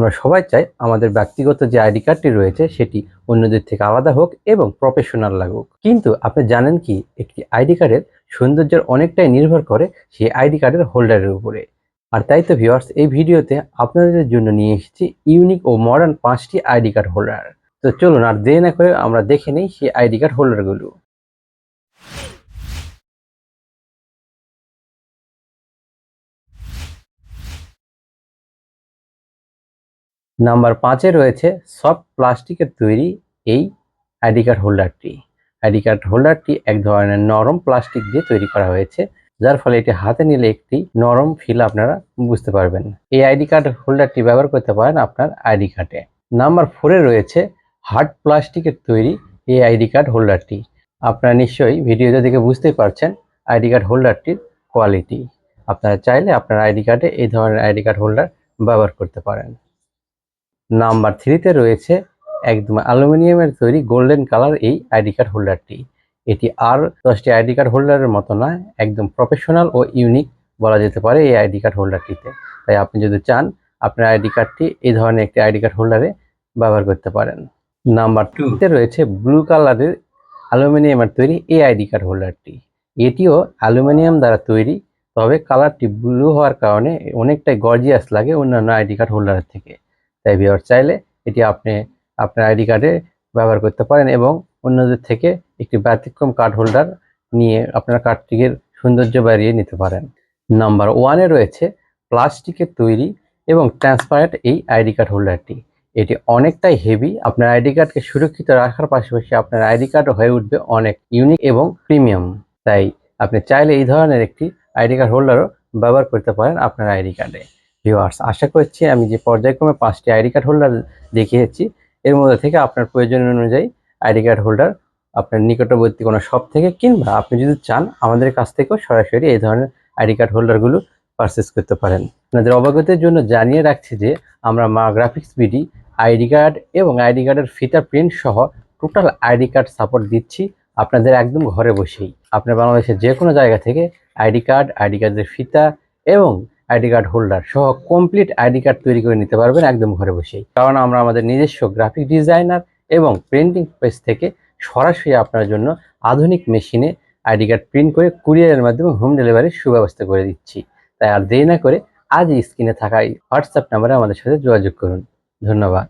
আমরা সবাই চাই আমাদের ব্যক্তিগত যে আইডি কার্ডটি রয়েছে সেটি অন্যদের থেকে আলাদা হোক এবং প্রফেশনাল লাগুক। কিন্তু আপনি জানেন কি, একটি আইডি কার্ডের সৌন্দর্যের অনেকটাই নির্ভর করে সেই আইডি কার্ডের হোল্ডারের উপরে। আর তাই তো ভিওয়ার্স এই ভিডিওতে আপনাদের জন্য নিয়ে এসেছি ইউনিক ও মডার্ন পাঁচটি আইডি কার্ড হোল্ডার। তো চলুন আর দেরি না করে আমরা দেখে নিই সেই আইডি কার্ড হোল্ডারগুলো। নাম্বার পাঁচে রয়েছে সফট প্লাস্টিকের তৈরি এই আইডি কার্ড হোল্ডারটি। আইডি কার্ড হোল্ডারটি এক ধরনের নরম প্লাস্টিক দিয়ে তৈরি করা হয়েছে, যার ফলে এটি হাতে নিলে একটি নরম ফিল আপনারা বুঝতে পারবেন। এই আইডি কার্ড হোল্ডারটি ব্যবহার করতে পারেন আপনার আইডি কার্ডে। নাম্বার ফোরে রয়েছে হার্ড প্লাস্টিকের তৈরি এই আইডি কার্ড হোল্ডারটি। আপনারা নিশ্চয়ই ভিডিওতে দেখে বুঝতেই পারছেন আইডি কার্ড হোল্ডারটির কোয়ালিটি। আপনারা চাইলে আপনার আইডি কার্ডে এই ধরনের আইডি কার্ড হোল্ডার ব্যবহার করতে পারেন। নাম্বার থ্রিতে রয়েছে একদম অ্যালুমিনিয়ামের তৈরি গোল্ডেন কালার এই আইডি কার্ড হোল্ডারটি। এটি আর দশটি আইডি কার্ড হোল্ডারের মতো নয় একদম প্রফেশনাল ও ইউনিক বলা যেতে পারে এই আইডি কার্ড হোল্ডারটিতে। তাই আপনি যদি চান আপনার আইডি কার্ডটি এই ধরনের একটি আইডি কার্ড হোল্ডারে ব্যবহার করতে পারেন। নাম্বার টুতে রয়েছে ব্লু কালারের অ্যালুমিনিয়ামের তৈরি এই আইডি কার্ড হোল্ডারটি। এটিও অ্যালুমিনিয়াম দ্বারা তৈরি তবে কালারটি ব্লু হওয়ার কারণে অনেকটাই গর্জিয়াস লাগে অন্যান্য আইডি কার্ড হোল্ডারের থেকে। তাই ভিওর চাইলে এটি আপনি আপনার আইডি কার্ডে ব্যবহার করতে পারেন এবং অন্যদের থেকে একটি ব্যতিক্রম কার্ড হোল্ডার নিয়ে আপনার কার্ডটিকে সৌন্দর্য বাড়িয়ে নিতে পারেন। নাম্বার ওয়ানে রয়েছে প্লাস্টিকের তৈরি এবং ট্রান্সপারেন্ট এই আইডি কার্ড হোল্ডারটি এটি অনেকটাই হেভি আপনার আইডি কার্ডকে সুরক্ষিত রাখার পাশাপাশি আপনার আইডি কার্ড হয়ে উঠবে অনেক ইউনিক এবং প্রিমিয়াম তাই আপনি চাইলে এই ধরনের একটি আইডি কার্ড হোল্ডারও ব্যবহার করতে পারেন আপনার আইডি কার্ডে ভিউয়ার্স আশা করছি আমি যে পর্যায়ক্রমে পাঁচটি আইডি কার্ড হোল্ডার দেখিয়েছি, এর মধ্যে থেকে আপনার প্রয়োজন অনুযায়ী আইডি কার্ড হোল্ডার আপনার নিকটবর্তী কোনো শপ থেকে কিংবা আপনি যদি চান, আমাদের কাছ থেকেও সরাসরি এই ধরনের আইডি কার্ড হোল্ডারগুলো পারচেস করতে পারেন। আপনাদের অবগতির জন্য জানিয়ে রাখছি যে, আমরা Ma graphics BD ID card এবং আইডি কার্ডের ফিতা প্রিন্ট সহ টোটাল আইডি কার্ড সাপোর্ট দিচ্ছি আপনাদের একদম ঘরে বসেই। আপনার বাংলাদেশের যে কোনো জায়গা থেকে আইডি কার্ড, আইডি কার্ডের ফিতা এবং আইডি কার্ড হোল্ডার সহ কমপ্লিট আইডি কার্ড তৈরি করে নিতে পারবেন একদম ঘরে বসেই। কারণ আমরা আমাদের নিজস্ব গ্রাফিক ডিজাইনার এবং প্রিন্টিং পেজ থেকে সরাসরি আপনার জন্য আধুনিক মেশিনে আইডি কার্ড প্রিন্ট করে কুরিয়ারের মাধ্যমে হোম ডেলিভারির সুব্যবস্থা করে দিচ্ছি। তাই আর দেরি না করে আজ স্ক্রিনে থাকা হোয়াটসঅ্যাপ নাম্বারে আমাদের সাথে যোগাযোগ করুন। ধন্যবাদ।